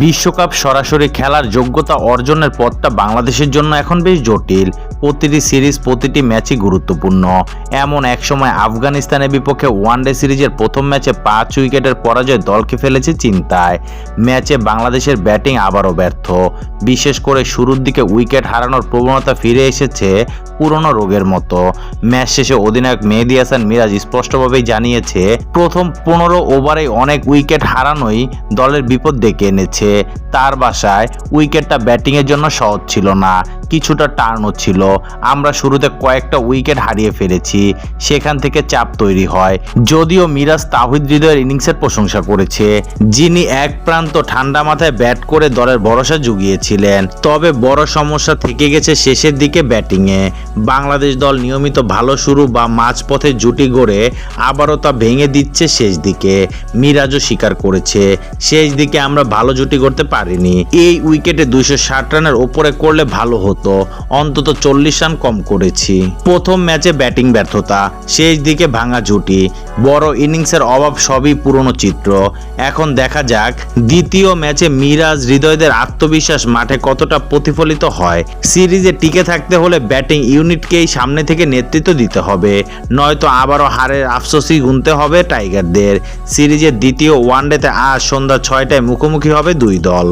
বিশ্বকাপ সরাসরি খেলার যোগ্যতা অর্জনের পথটা বাংলাদেশের জন্য এখন বেশ জটিল। প্রতিটি সিরিজ, প্রতিটি ম্যাচই গুরুত্বপূর্ণ। এমন একসময় আফগানিস্তানের বিপক্ষে ওয়ানডে সিরিজের প্রথম ম্যাচে পাঁচ উইকেটের পরাজয় দলকে ফেলেছে চিন্তায়। ম্যাচে বাংলাদেশের ব্যাটিং আবারও ব্যর্থ। বিশেষ করে শুরুর দিকে উইকেট হারানোর প্রবণতা ফিরে এসেছে পুরনো রোগের মতো। ম্যাচ শেষে অধিনায়ক মেহেদি হাসান মিরাজ স্পষ্টভাবেই জানিয়েছে, প্রথম পনেরো ওভারে অনেক উইকেট হারানোই দলের বিপদ ডেকে এনেছে। তার বাসায় উইকেটটা ব্যাটিংয়ের জন্য সহজ ছিল না। কিছুটা টার্ন হচ্ছিল আমরা শুরুতে কয়েকটা উইকেট হারিয়ে ফেলেছি। সেখান থেকে চাপ তৈরি হয়। যদিও মিরাজ তাহিদ হৃদয়ের ইনিংসের প্রশংসা করেছে, যিনি এক প্রান্ত ঠান্ডা মাথায় ব্যাট করে দলের ভরসা জুগিয়েছিলেন। তবে বড় সমস্যা থেকে গেছে শেষের দিকে ব্যাটিংয়ে। বাংলাদেশ দল নিয়মিত ভালো শুরু বা মাঝপথে জুটি গড়ে আবারও তা ভেঙে দিচ্ছে শেষ দিকে। মিরাজও স্বীকার করেছে, শেষ দিকে আমরা ভালো জুটি করতে পারিনি। এই উইকেটে দুইশো ষাট রানের ওপরে করলে ভালো হতো। অন্তত চল্লিশ রান কম করেছি। প্রথম ম্যাচে ব্যাটিং ব্যর্থতা, শেষ দিকে ভাঙা জুটি বড় ইনিংসের অভাব সবই পুরনো চিত্র। এখন দেখা যাক দ্বিতীয় ম্যাচে মিরাজ হৃদয়দের আত্মবিশ্বাস মাঠে কতটা প্রতিফলিত হয়। সিরিজে টিকে থাকতে হলে ব্যাটিং ইউনিটকেই সামনে থেকে নেতৃত্ব দিতে হবে, নয়তো আবারও হারের আফসোসই গুনতে হবে টাইগারদের। সিরিজের দ্বিতীয় ওয়ানডেতে আজ সন্ধ্যা ছয়টায় মুখোমুখি হবে দুই দল।